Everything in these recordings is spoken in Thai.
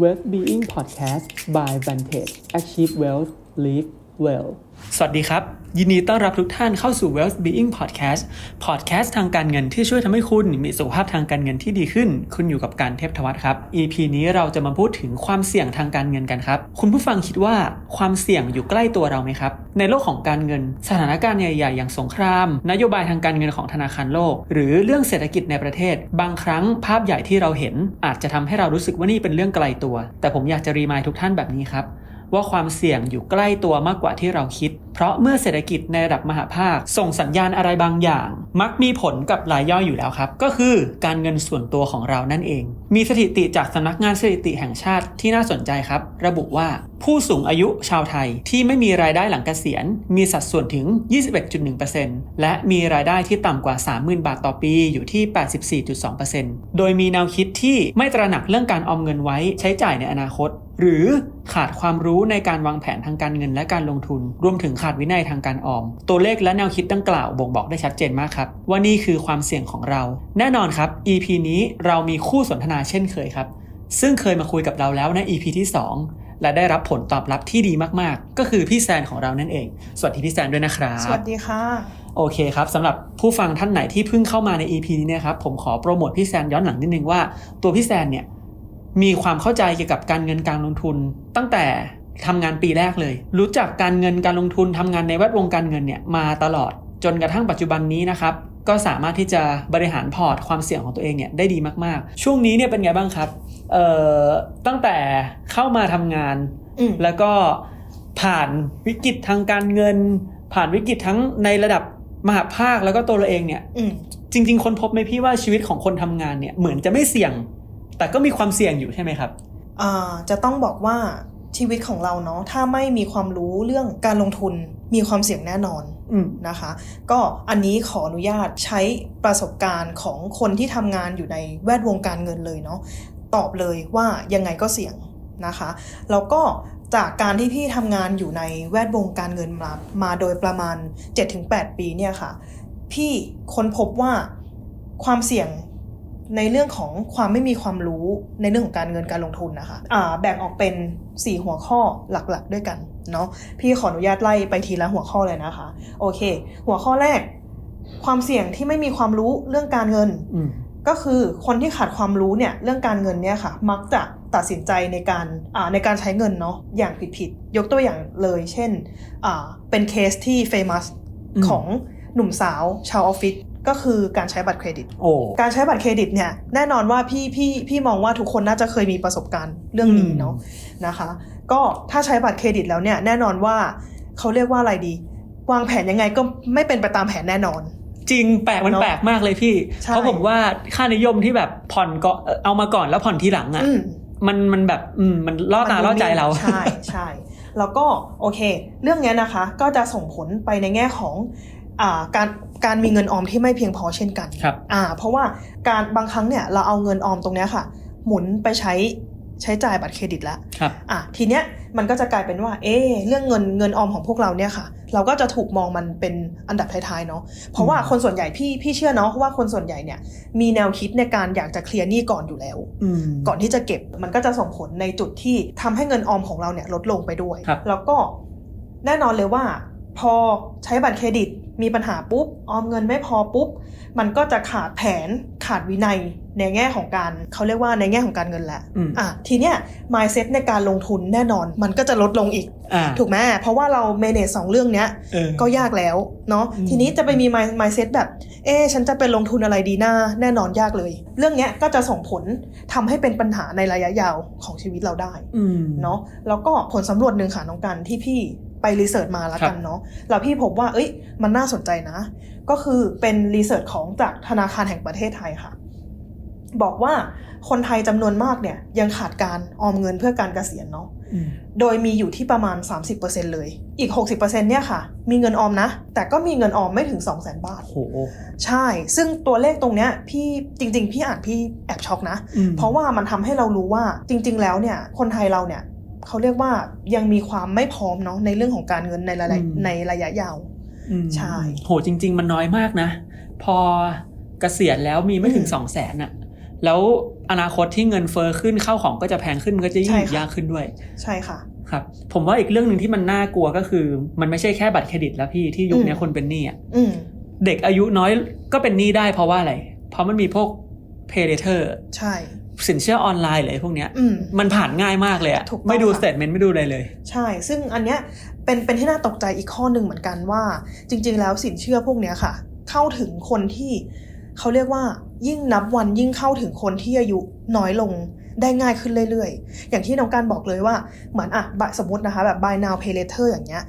Wealth Being Podcast by Vantage. Achieve Wealth Live Well. ส วัสดีครับ ยินดีต้อนรับทุกท่านเข้าสู่ Wealth Being Podcast Podcast ทางการเงินที่ช่วยทำให้คุณมีสุขภาพทางการเงินที่ดีขึ้น คุณอยู่กับการเทพทวัฒน์ครับ EP นี้เราจะมาพูดถึงความเสี่ยงทางการเงินกันครับ คุณผู้ฟังคิดว่าความเสี่ยงอยู่ใกล้ตัวเราไหมครับ ในโลกของการเงิน สถานการณ์ใหญ่ ๆ อย่างสงคราม นโยบายทางการเงินของธนาคารโลก หรือเรื่องเศรษฐกิจในประเทศ บางครั้งภาพใหญ่ที่เราเห็น อาจจะทำให้เรารู้สึกว่านี่เป็นเรื่องไกลตัว แต่ผมอยากจะรีมายทุกท่านแบบนี้ครับ ว่าความเสี่ยงอยู่ใกล้ตัวมากกว่าที่เราคิด เพราะเมื่อเศรษฐกิจในระดับมหาภาค ส่งสัญญาณอะไรบางอย่าง มักมีผลกับรายย่อยอยู่แล้วครับ ก็คือการเงินส่วนตัวของเรานั่นเอง มีสถิติจากสำนักงานสถิติแห่งชาติที่น่าสนใจครับ ระบุว่าผู้สูงอายุชาวไทยที่ไม่มีรายได้หลังเกษียณ มีสัดส่วนถึง 21.1%และมีรายได้ที่ต่ำกว่า 30,000 บาทต่อปีอยู่ที่ 84.2%โดยมีแนวคิดที่ไม่ตระหนักเรื่องการออมเงินไว้ใช้จ่ายในอนาคต หรือขาดความรู้ในการวางแผนทางการเงินและการลงทุน รวมถึงขาดวินัยทางการออม ตัวเลขและแนวคิดดังกล่าวบ่งบอกได้ชัดเจนมากครับ ว่านี่คือความเสี่ยงของเรา แน่นอนครับ EP นี้เรามีคู่สนทนาเช่นเคยครับ ซึ่งเคยมาคุยกับเราแล้วใน EP ที่ 2 และได้รับผลตอบรับที่ดีมากๆ ก็คือพี่แซนของเรานั่นเอง สวัสดีพี่แซนด้วยนะครับ สวัสดีค่ะโอเคครับสำหรับผู้ฟังท่านไหนที่เพิ่งเข้ามาใน EP นี้นะครับผมขอโปรโมทพี่แซนย้อนหลังนิดนึงว่าตัวพี่แซนเนี่ย มีความเข้าใจเกี่ยวกับการเงินการลงทุน ตั้งแต่ทำงานปีแรกเลย รู้จักการเงินการลงทุนทำงานในแวดวงการเงินเนี่ยมาตลอดจนกระทั่งปัจจุบันนี้นะครับก็สามารถที่จะบริหารพอร์ตความเสี่ยงของตัวเองเนี่ยได้ดีมากๆ ช่วงนี้เนี่ยเป็นไงบ้างครับเอ่อตั้งแต่เข้ามาทำงานอืมแล้วก็ผ่านวิกฤตทางการเงิน ผ่านวิกฤตทั้งในระดับมหาภาคแล้วก็ตัวเราเองเนี่ยอืมจริง ๆ คนพบไหมพี่ว่าชีวิตของคนทำงานเนี่ยเหมือนจะไม่เสี่ยง แต่ก็มีความเสี่ยงอยู่ใช่ไหมครับอ่าจะต้องบอกว่าชีวิตของเราเนาะถ้าไม่มีความรู้เรื่องการลงทุนมีความเสี่ยงแน่นอนอืมนะคะ ก็อันนี้ขออนุญาตใช้ประสบการณ์ของคนที่ทำงานอยู่ในแวดวงการเงินเลยเนาะตอบเลยว่ายังไงก็เสี่ยงนะคะแล้วก็จากการที่พี่ทำงานอยู่ในแวดวงการเงินมามาโดยประมาณ 7-8 ปีเนี่ยค่ะ พี่ค้นพบว่าความเสี่ยง ในเรื่องของความไม่มีความรู้ในเรื่องของการเงินการลงทุนนะคะอ่าแบ่งออกเป็น 4 หัวข้อหลักๆ ด้วยกันเนาะพี่ขออนุญาตไล่ไปทีละหัวข้อเลยนะคะ โอเค หัวข้อแรก ความเสี่ยงที่ไม่มีความรู้เรื่องการเงินอืมก็คือคนที่ขาดความรู้เนี่ยเรื่องการเงินเนี่ยค่ะ มักจะตัดสินใจในการอ่าในการใช้เงินเนาะอย่างผิดๆยกตัวอย่างเลย เช่นอ่าเป็นเคสที่เฟมัสอืมของหนุ่มสาวชาวออฟฟิศ ก็คือการใช้บัตรเครดิต โอ้การใช้บัตรเครดิตเนี่ยแน่นอนว่าพี่พี่พี่มองว่าทุกคนน่าจะเคยมีประสบการณ์เรื่องนี้เนาะนะคะ ก็ถ้าใช้บัตรเครดิตแล้วเนี่ยแน่นอนว่าเขาเรียกว่าอะไรดี วางแผนยังไงก็ไม่เป็นไปตามแผนแน่นอน จริงแปลกมันเนอะแปลกมากเลยพี่ใช่เพราะผมว่าค่านิยมที่แบบผ่อนก็เอามาก่อนแล้วผ่อนทีหลังอะอืมมันมันแบบอืมมันล่อตาล่อใจเราใช่ใช่แล้วก็โอเค เรื่องเนี้ยนะคะก็จะส่งผลไปในแง่ของอ่า การการมีเงินออมที่ไม่เพียงพอเช่นกันครับอ่าเพราะว่าการบางครั้งเนี่ยเราเอาเงินออมตรงเนี้ยค่ะ หมุนไปใช้ใช้จ่ายบัตรเครดิตแล้วครับอะทีเนี้ยมันก็จะกลายเป็นว่า เอ๊ะเรื่องเงินเงินออมของพวกเราเนี่ยค่ะ เราก็จะถูกมองมันเป็นอันดับท้ายๆเนาะ เพราะว่าอืมคนส่วนใหญ่พี่พี่เชื่อเนาะว่าคนส่วนใหญ่เนี่ย มีแนวคิดในการอยากจะเคลียร์หนี้ก่อนอยู่แล้วอืมก่อนที่จะเก็บมันก็จะส่งผลในจุดที่ทำให้เงินออมของเราเนี่ยลดลงไปด้วยครับแล้วก็แน่นอนเลยว่า พอใช้บัตรเครดิต มีปัญหาปุ๊บออมเงินไม่พอปุ๊บ มันก็จะขาดแผนขาดวินัยในแง่ของการเขาเรียกว่าในแง่ของการเงินแหละอืมอะทีเนี้ย mindset ในการลงทุนแน่นอน มันก็จะลดลงอีกอ่าถูกไหมเพราะว่าเรา manage สองเรื่องเนี้ยเออก็ยากแล้วเนาะอืมทีนี้จะไปมี mind- mindset แบบ เอ๊ะฉันจะไปลงทุนอะไรดีหน้าแน่นอนยากเลย เรื่องเนี้ยก็จะส่งผลทำให้เป็นปัญหาในระยะยาวของชีวิตเราได้อืมเนาะแล้วก็ผลสำรวจหนึ่งค่ะน้องกันที่พี่ ไปรีเสิร์ชมาแล้วกันเนาะแล้วพี่พบว่า เอ้ย มันน่าสนใจนะ ก็คือเป็นรีเสิร์ชของจากธนาคารแห่งประเทศไทยค่ะ บอกว่าคนไทยจำนวนมากเนี่ย ยังขาดการออมเงินเพื่อการเกษียณเนาะอืมโดยมีอยู่ที่ประมาณ 30%เลย อีก 60%เนี่ยค่ะ มีเงินออมนะ แต่ก็มีเงินออมไม่ถึง 200,000 บาทโหใช่ ซึ่งตัวเลขตรงเนี้ยพี่จริง ๆ พี่อ่านพี่แอบช็อกนะอืมเพราะว่ามันทำให้เรารู้ว่าจริง ๆ แล้วเนี่ย คนไทยเราเนี่ย เขาเรียกว่ายังมีความไม่พร้อมเนาะในเรื่องของการเงินในระยะในระยะยาวอืมใช่โหจริง ๆ มันน้อยมากนะ พอเกษียณแล้วมีไม่ถึงอืมสองแสนอะแล้วอนาคตที่เงินเฟอ้อขึ้นเข้าของก็จะแพงขึ้นก็จะยิ่งใช่อยู่ค่ะยากขึ้นด้วย ใช่ค่ะ ครับ ผมว่าอีกเรื่องหนึ่งที่มันน่ากลัวก็คือ มันไม่ใช่แค่บัตรเครดิตแล้วพี่ที่ยุคนี้อืมคนเป็นหนี้อะอืมเด็กอายุน้อยก็เป็นหนี้ได้เพราะว่าอะไร เพราะมันมีพวก pay later ใช่ สินเชื่อออนไลน์เลยพวกเนี้ยอืมมันผ่านง่ายมากเลยอะถูกต้องไม่ดูค่ะสเตทเมนต์ไม่ดูอะไรเลย ใช่ ซึ่งอันเนี้ยเป็นเป็นที่น่าตกใจอีกข้อหนึ่งเหมือนกันว่า จริง ๆ แล้วสินเชื่อพวกเนี้ยค่ะ เข้าถึงคนที่เขาเรียกว่ายิ่งนับวันยิ่งเข้าถึงคนที่อายุน้อยลงได้ง่ายขึ้นเรื่อยๆ อย่างที่น้องการบอกเลยว่าเหมือนอะบะสมมตินะคะแบบ buy now pay later อย่างเงี้ย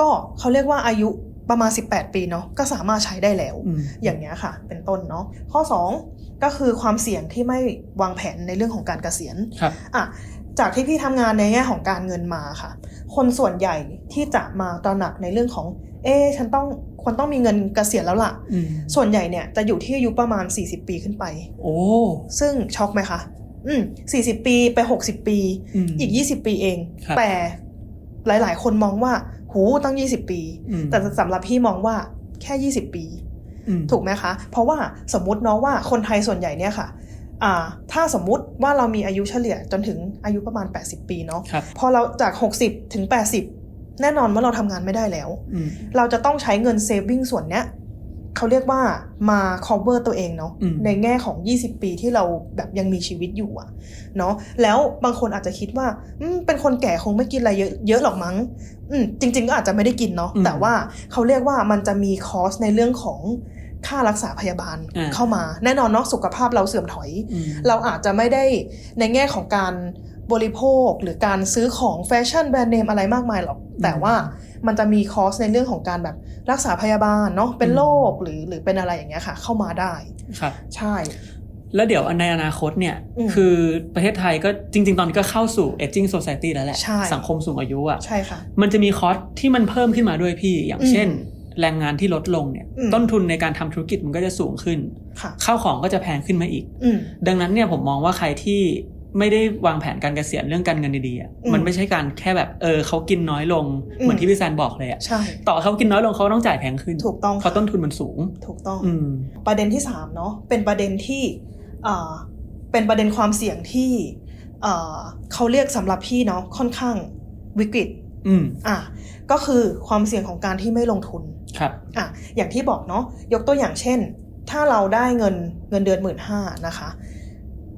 ก็เขาเรียกว่าอายุประมาณ 18 ปีเนาะก็สามารถใช้ได้แล้วอืมอย่างเงี้ยค่ะ เป็นต้นเนาะข้อ 2 ก็คือความเสี่ยงที่ไม่วางแผนในเรื่องของการเกษียณครับอะจากที่พี่ทำงานในแง่ของการเงินมาค่ะ คนส่วนใหญ่ที่จะมาตระหนักในเรื่องของ เอ๊ะฉันต้องควรต้องมีเงินเกษียณแล้วล่ะอืมส่วนใหญ่เนี่ยจะอยู่ที่อายุประมาณ 40 ปีขึ้นไป โอ้ ซึ่งช็อกไหมคะ อืม40ปีไป60ปีมอีก20ปีเองครับแต่หลาย ๆ คนมองว่า หูตั้ง20ปีอืมแต่สำหรับพี่มองว่าแค่20ปีอืม ถูกไหมคะ เพราะว่าสมมุติเนาะว่าคนไทยส่วนใหญ่เนี่ยค่ะอ่าถ้าสมมุติว่าเรามีอายุเฉลี่ยจนถึงอายุประมาณ 80 ปีเนาะครับพอเราจาก 60 ถึง 80 แน่นอนว่าเราทำงานไม่ได้แล้วอืมเราจะต้องใช้เงินเซฟวิ่งส่วนเนี้ยเขาเรียกว่ามา cover ตัวเองเนาะอืมในแง่ของ 20 ปีที่เราแบบยังมีชีวิตอยู่อะเนาะแล้วบางคนอาจจะคิดว่าอืมเป็นคนแก่คงไม่กินอะไรเยอะเยอะหรอกมั้งอืมจริง ๆ ก็อาจจะไม่ได้กินเนาะอืมแต่ว่าเขาเรียกว่ามันจะมีคอสในเรื่องของ ค่ารักษาพยาบาลอ่าเข้ามา แน่นอนเนาะสุขภาพเราเสื่อมถอยอืมเราอาจจะไม่ได้ในแง่ของการบริโภคหรือการซื้อของแฟชั่นแบรนด์เนมอะไรมากมายหรอก แต่ว่ามันจะมีคอสในเรื่องของการแบบรักษาพยาบาลเนาะเป็นโรคหรือหรือเป็นอะไรอย่างเงี้ยค่ะ เข้ามาได้ครับใช่ แล้วเดี๋ยวในอนาคตเนี่ยอืมคือประเทศไทยก็จริง ๆ ตอนนี้ก็เข้าสู่ aging society แล้วแหละใช่สังคมสูงอายุอะใช่ค่ะ มันจะมีคอสที่มันเพิ่มขึ้นมาด้วยพี่อย่างอืมเช่น แรงงานที่ลดลงเนี่ยอืมต้นทุนในการทำธุรกิจมันก็จะสูงขึ้นค่ะข้าวของก็จะแพงขึ้นมาอีกอืมดังนั้นเนี่ยผมมองว่าใครที่ไม่ได้วางแผนการเกษียณเรื่องการเงินดีๆอะอืมมันไม่ใช่การแค่แบบเออเขากินน้อยลงอืมเหมือนที่พี่แซนบอกเลยอะใช่ต่อเขากินน้อยลงเขาต้องจ่ายแพงขึ้น ถูกต้องเพราะต้นทุนมันสูง ถูกต้องอืมประเด็นที่สามเนาะเป็นประเด็นที่อ่าเป็นประเด็นความเสี่ยงที่อ่าเขาเรียกสำหรับพี่เนาะค่อนข้างวิกฤต อืมอะก็คือความเสี่ยงของการที่ไม่ลงทุนครับอะอย่างที่บอกเนาะยกตัวอย่างเช่น ถ้าเราได้เงินเงินเดือนหมื่นห้านะคะ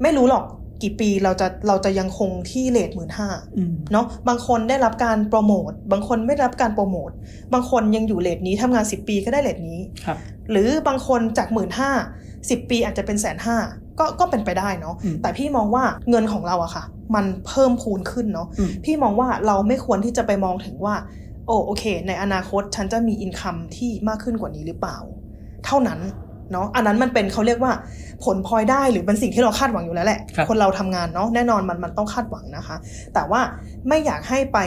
ไม่รู้หรอกกี่ปีเราจะเราจะยังคงที่เลทหมื่นห้าอืมเนาะบางคนได้รับการโปรโมทบางคนไม่ได้รับการโปรโมทบางคนยังอยู่เลทนี้ทำงาน10ปีก็ได้เลทนี้ครับ หรือบางคนจากหมื่นห้าสิบปีอาจจะเป็นแสนห้า ก็ก็เป็นไปได้เนาะอืมแต่พี่มองว่าเงินของเราอะค่ะ มันเพิ่มพูนขึ้นเนาะอืมพี่มองว่าเราไม่ควรที่จะไปมองถึงว่า โอ้โอเค ในอนาคตฉันจะมีอินคัมที่มากขึ้นกว่านี้หรือเปล่า เท่านั้นเนาะอันนั้นมันเป็นเขาเรียกว่าผลพลอยได้หรือเป็นสิ่งที่เราคาดหวังอยู่แล้วแหละครับคนเราทำงานเนาะแน่นอนมันมันต้องคาดหวังนะคะ แต่ว่าไม่อยากให้ไป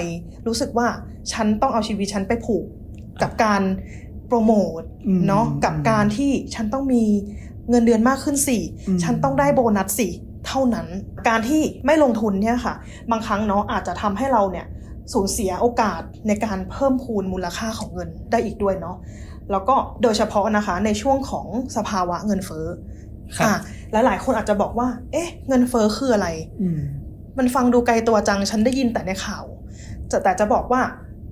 รู้สึกว่าฉันต้องเอาชีวิตฉันไปผูกกับการโปรโมทอืมเนาะกับการที่ฉันต้องมี เงินเดือนมากขึ้นสิอืมฉันต้องได้โบนัสสิเท่านั้น การที่ไม่ลงทุนเนี่ยค่ะ บางครั้งเนาะอาจจะทำให้เราเนี่ยสูญเสียโอกาสในการเพิ่มพูนมูลค่าของเงินได้อีกด้วยเนาะแล้วก็โดยเฉพาะนะคะในช่วงของสภาวะเงินเฟ้อครับอะและหลายคนอาจจะบอกว่า เอ๊ะ เงินเฟ้อคืออะไรอืมมันฟังดูไกลตัวจัง ฉันได้ยินแต่ในข่าวจะแต่จะบอกว่า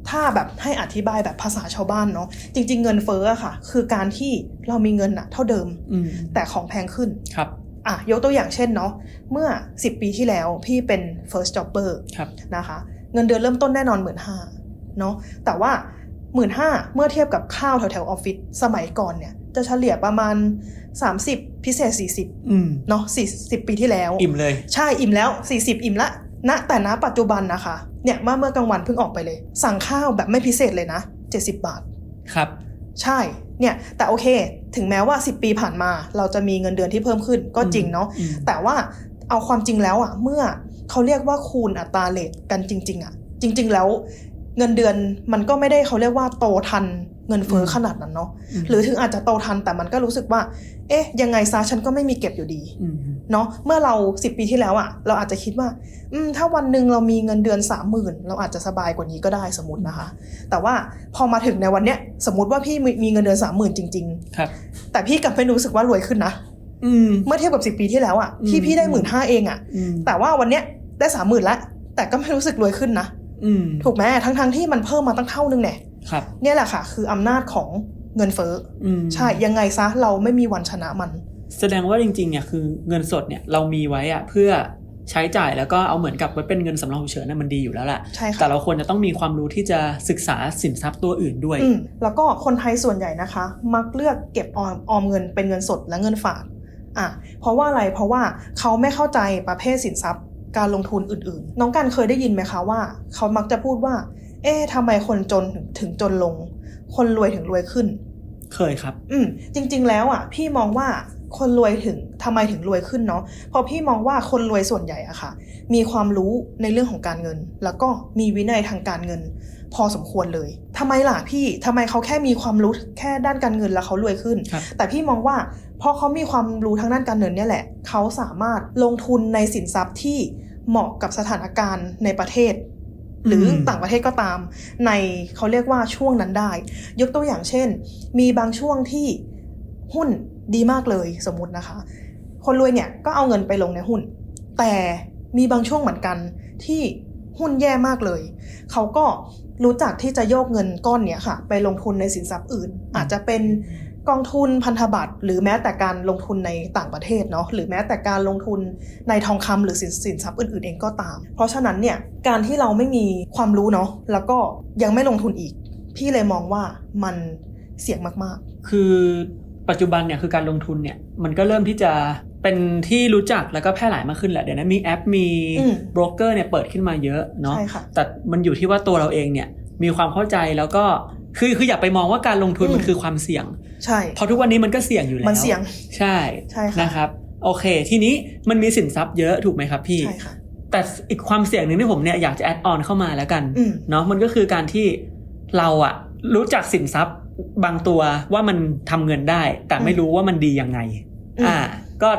ถ้าแบบให้อธิบายแบบภาษาชาวบ้านเนาะจริง ๆ เงินเฟ้ออะค่ะ คือการที่เรามีเงินอะเท่าเดิมอืมแต่ของแพงขึ้นครับอะยกตัวอย่างเช่นเนาะเมื่อ 10 ปีที่แล้วพี่เป็น first jobber ครับนะคะ เงินเดือนเริ่มต้นแน่นอนหมื่นห้าเนาะแต่ว่าหมื่นห้าเมื่อเทียบกับข้าวแถวแถวๆออฟฟิศสมัยก่อนเนี่ย จะเฉลี่ยประมาณ 30 พิเศษ 40อืมเนาะ40 ปีที่แล้ว อิ่มเลย ใช่อิ่มแล้ว 40 อิ่มละณแต่ณปัจจุบันนะคะ เนี่ยเมื่อเมื่อกลางวันเพิ่งออกไปเลย สั่งข้าวแบบไม่พิเศษเลยนะ70 บาท ครับ ใช่ เนี่ย แต่โอเค ถึงแม้ว่า 10 ปีผ่านมา เราจะมีเงินเดือนที่เพิ่มขึ้นก็จริงเนาะอืมแต่ว่าเอาความจริงแล้วอะเมื่อเขาเรียกว่าคูณอัตราเลทกันจริง ๆอะจริง ๆ แล้ว เงินเดือนมันก็ไม่ได้เขาเรียกว่าโตทัน เงินเฟ้ออืมขนาดนั้นเนาะมหรือถึงอาจจะโตทันแต่มันก็รู้สึกว่า เอ๊ะ ยังไงซะฉันก็ไม่มีเก็บอยู่ดีอืมเนาะเมื่อเราสิบปีที่แล้วอะเราอาจจะคิดว่า อืมถ้าวันหนึ่งเรามีเงินเดือนสามหมื่นเราอาจจะสบายกว่านี้ก็ได้สมมตินะคะ แต่ว่าพอมาถึงในวันเนี้ยสมมติว่าพี่มีมีเงินเดือนสามหมื่นจริงครับๆแต่พี่กลับไม่รู้สึกว่ารวยขึ้นนะอืมเมื่อเทียบกับ10ปีที่แล้วอะอืมที่พี่ได้หมื่นห้าเองอะอืมแต่ว่าวันเนี้ยได้สามหมื่นละแต่ก็ไม่รู้สึกรวยขึ้นนะอืมถูกไหมทั้งๆที่มันเพิ่มมาตั้งเท่านึงเนี่ยครับ เนี่ยแหละค่ะ คืออำนาจของเงินเฟ้ออืมใช่ยังไงซะเราไม่มีวันชนะมัน แสดงว่าจริงๆเนี่ยคือเงินสดเนี่ยเรามีไว้อะเพื่อใช้จ่ายแล้วก็เอาเหมือนกับไว้เป็นเงินสำรองฉุกเฉินน่ะมันดีอยู่แล้วแหละใช่ค่ะแต่เราควรจะต้องมีความรู้ที่จะศึกษาสินทรัพย์ตัวอื่นด้วยอืมแล้วก็คนไทยส่วนใหญ่นะคะ มักเลือกเก็บออมออมเงินเป็นเงินสดและเงินฝากอะเพราะว่าอะไรเพราะว่าเขาไม่เข้าใจประเภทสินทรัพย์ การลงทุนอื่นๆ น้องกันเคยได้ยินไหมคะว่า เขามักจะพูดว่า เอ๊ะทำไมคนจนถึงถึงจนลง คนรวยถึงรวยขึ้น เคยครับ อืมจริง ๆ แล้วอะ พี่มองว่าคนรวยถึงทำไมถึงรวยขึ้นเนาะเพราะพี่มองว่าคนรวยส่วนใหญ่อะค่ะ มีความรู้ในเรื่องของการเงิน แล้วก็มีวินัยทางการเงิน พอสมควรเลยทำไมล่ะพี่ทำไมเขาแค่มีความรู้แค่ด้านการเงินแล้วเขารวยขึ้นครับแต่พี่มองว่าเพราะเขามีความรู้ทางด้านการเงินเนี่ยแหละ เขาสามารถลงทุนในสินทรัพย์ที่เหมาะกับสถานการณ์ในประเทศ หรือต่างประเทศก็ตาม ในเขาเรียกว่าช่วงนั้นได้ ยกตัวอย่างเช่น มีบางช่วงที่หุ้นดีมากเลยสมมตินะคะ คนรวยเนี่ยก็เอาเงินไปลงในหุ้น แต่มีบางช่วงเหมือนกันที่หุ้นแย่มากเลย เขาก็รู้จักที่จะโยกเงินก้อนเนี้ยค่ะ ไปลงทุนในสินทรัพย์อื่น อาจจะเป็น กองทุนพันธบัตรหรือแม้แต่การลงทุนในต่างประเทศเนาะหรือแม้แต่การลงทุนในทองคำหรือสินสินทรัพย์อื่นๆเองก็ตาม เพราะฉะนั้นเนี่ยการที่เราไม่มีความรู้เนาะแล้วก็ยังไม่ลงทุนอีก พี่เลยมองว่ามันเสี่ยงมากคือปัจจุบันเนี่ยคือการลงทุนเนี่ยมันก็เริ่มที่จะเป็นที่รู้จักแล้วก็แพร่หลายมากขึ้นแหละเดี๋ยวนะมีแอปมีอืมโบรกเกอร์เนี่ยเปิดขึ้นมาเยอะๆเนาะใช่ค่ะแต่มันอยู่ที่ว่าตัวเราเองเนี่ยมีความเข้าใจแล้วก็ คือคืออย่าไปมองว่าการลงทุนอืมมันคือความเสี่ยง ใช่เพราะทุกวันนี้มันก็เสี่ยงอยู่แล้วมันเสี่ยงใช่ใช่ค่ะนะครับ โอเค ทีนี้มันมีสินทรัพย์เยอะถูกไหมครับพี่ใช่ค่ะแต่อีกความเสี่ยงหนึ่งที่ผมเนี่ยอยากจะแอดออนเข้ามาแล้วกันอืมเนาะมันก็คือการที่เราอะรู้จักสินทรัพย์บางตัวว่ามันทำเงินได้ แต่ไม่รู้ว่ามันดียังไงอืมอ่า ก็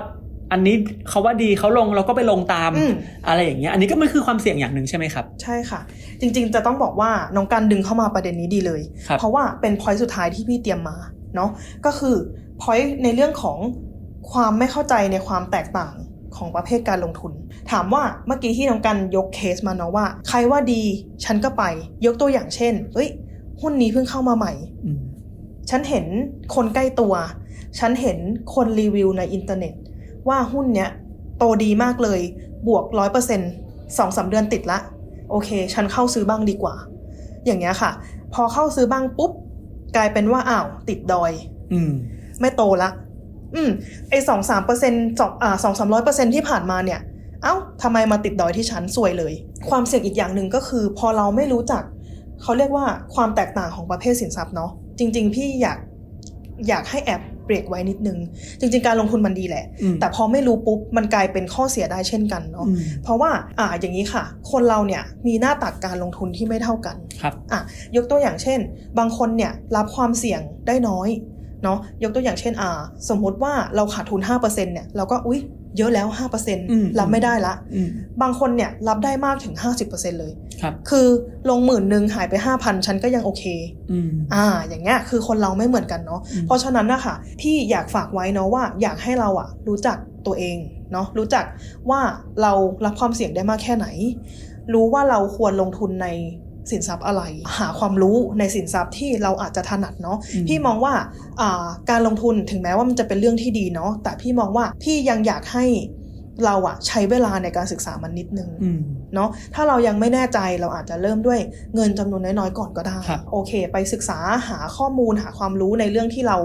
อันนี้เขาว่าดีเขาลงเราก็ไปลงตามอืมอะไรอย่างเงี้ยอันนี้ก็มันคือความเสี่ยงอย่างหนึ่งใช่ไหมครับ ใช่ค่ะ จริง ๆ จะต้องบอกว่าน้องการดึงเข้ามาประเด็นนี้ดีเลยครับเพราะว่าเป็นพอยต์สุดท้ายที่พี่เตรียมมาเนาะก็คือพอยต์ในเรื่องของความไม่เข้าใจในความแตกต่างของประเภทการลงทุน ถามว่าเมื่อกี้ที่น้องกันยกเคสมาเนาะว่า ใครว่าดีฉันก็ไป ยกตัวอย่างเช่นเอ้ยหุ้นนี้เพิ่งเข้ามาใหม่อืมฉันเห็นคนใกล้ตัว ฉันเห็นคนรีวิวในอินเทอร์เน็ต ว่าหุ้นเนี้ยโตดีมากเลย บวกร้อยเปอร์เซ็นสองสาเดือนติดละ โอเค ฉันเข้าซื้อบ้างดีกว่า อย่างเงี้ยค่ะ พอเข้าซื้อบ้างปุ๊บ กลายเป็นว่าอ้าวติดดอย อืม ไม่โตละ อืมไอสองสามเปอร์เซ็นต์สองอ่าสองสามร้อยเปอร์เซ็นที่ผ่านมาเนี่ย เอ้าทำไมมาติดดอยที่ฉันซวยเลย ความเสี่ยงอีกอย่างหนึ่งก็คือ พอเราไม่รู้จัก เขาเรียกว่าความแตกต่างของประเภทสินทรัพย์เนาะจริง ๆ พี่อยากอยากให้แอบ เบรกไว้นิดนึง จริง ๆ การลงทุนมันดีแหละอืมแต่พอไม่รู้ปุ๊บมันกลายเป็นข้อเสียได้เช่นกันเนาะอืมเพราะว่าอ่าอย่างนี้ค่ะ คนเราเนี่ยมีหน้าตักการลงทุนที่ไม่เท่ากันครับอะยกตัวอย่างเช่น บางคนเนี่ยรับความเสี่ยงได้น้อย เนาะยกตัวอย่างเช่นอ่าสมมุติว่าเราขาดทุน 5%เนี่ยเราก็อุ๊ยเยอะแล้วอืม5%รับไม่ได้ละอืมบางคนเนี่ยรับได้มากถึง 50%เลยครับคือลงหมื่นหนึ่งหายไป 5,000 ฉันก็ยังโอเคอืมอ่า อย่างเงี้ยคือคนเราไม่เหมือนกันเนาะอืมเพราะฉะนั้นนะคะพี่อยากฝากไว้เนาะว่าอยากให้เราอะรู้จักตัวเองเนาะรู้จักว่าเรารับความเสี่ยงได้มากแค่ไหน รู้ว่าเราควรลงทุนใน สินทรัพย์อะไร หาความรู้ในสินทรัพย์ที่เราอาจจะถนัดเนาะอืมพี่มองว่าอ่าการลงทุนถึงแม้ว่ามันจะเป็นเรื่องที่ดีเนาะแต่พี่มองว่าพี่ยังอยากให้เราอะใช้เวลาในการศึกษามันนิดนึงอืมเนาะถ้าเรายังไม่แน่ใจเราอาจจะเริ่มด้วยเงินจำนวนน้อยๆก่อนก็ได้ครับโอเค ไปศึกษาหาข้อมูลหาความรู้ในเรื่องที่เรา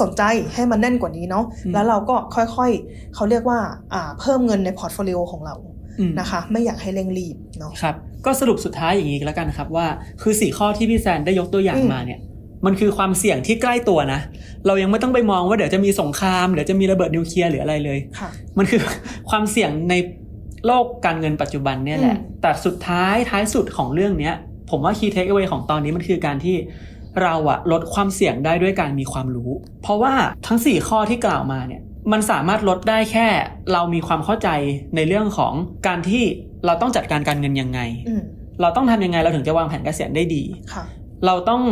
สนใจให้มันแน่นกว่านี้เนาะแล้วเราก็ค่อยๆ เขาเรียกว่าอ่าเพิ่มเงินในพอร์ตโฟลิโอของเราอืม นะคะ ไม่อยากให้เร่งรีบเนาะครับก็สรุปสุดท้ายอย่างนี้แล้วกันครับว่า คือสี่ข้อที่พี่แซนได้ยกตัวอย่างอืมมาเนี่ยมันคือความเสี่ยงที่ใกล้ตัวนะ เรายังไม่ต้องไปมองว่าเดี๋ยวจะมีสงครามเดี๋ยวจะมีระเบิดนิวเคลียร์หรืออะไรเลยค่ะมันคือความเสี่ยงในโลกการเงินปัจจุบันเนี่ยแหละอืมแต่สุดท้ายท้ายสุดของเรื่องเนี้ย ผมว่า key take away ของตอนนี้มันคือการที่เราอะลดความเสี่ยงได้ด้วยการมีความรู้ เพราะว่าทั้ง 4 ข้อที่กล่าวมาเนี่ย มันสามารถลดได้แค่เรามีความเข้าใจในเรื่องของการที่เราต้องจัดการการเงินยังไงอืมเราต้องทำยังไงเราถึงจะวางแผนเกษียณได้ดีค่ะเราต้อง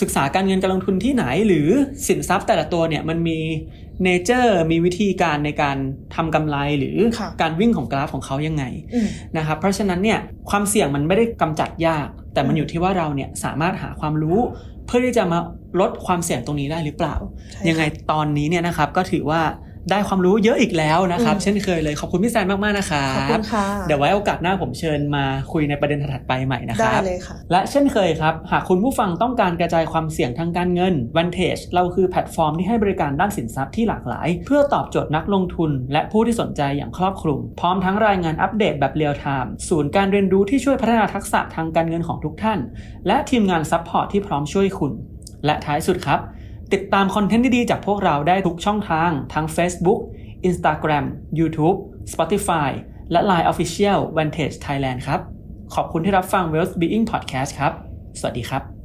ศึกษาการเงินการลงทุนที่ไหน หรือสินทรัพย์แต่ละตัวเนี่ยมันมีเนเจอร์มีวิธีการในการทำกำไรหรือค่ะการวิ่งของกราฟของเขายังไงอืมนะครับเพราะฉะนั้นเนี่ยความเสี่ยงมันไม่ได้กำจัดยาก แต่มันอยู่ที่ว่าเราเนี่ยสามารถหาความรู้ เพื่อที่จะมาลดความเสี่ยงตรงนี้ได้หรือเปล่าใช่ยังไงตอนนี้เนี่ยนะครับก็ถือว่า ได้ความรู้เยอะอีกแล้วนะครับอืมเช่นเคยเลยขอบคุณพี่แซนมากๆนะครับขอบคุณค่ะเดี๋ยวไว้โอกาสหน้าผมเชิญมาคุยในประเด็นถัดๆไปใหม่นะคได้รับเลยค่ะและเช่นเคยครับ หากคุณผู้ฟังต้องการกระจายความเสี่ยงทางการเงิน Vantage เราคือแพลตฟอร์มที่ให้บริการด้านสินทรัพย์ที่หลากหลาย เพื่อตอบโจทย์นักลงทุน และผู้ที่สนใจอย่างครอบคลุม พร้อมทั้งรายงานอัปเดตแบบเรียลไทม์ศูนย์การเรียนรู้ที่ช่วยพัฒนาทักษะทางการเงินของทุกท่าน และทีมงานซัพพอร์ตที่พร้อมช่วยคุณและท้ายสุดครับ ติดตามคอนเทนต์ดีๆจากพวกเราได้ทุกช่องทางทั้ง Facebook Instagram YouTube Spotify และ Line Official Vantage Thailand ครับ ขอบคุณที่รับฟัง Wealth Being Podcast ครับ สวัสดีครับ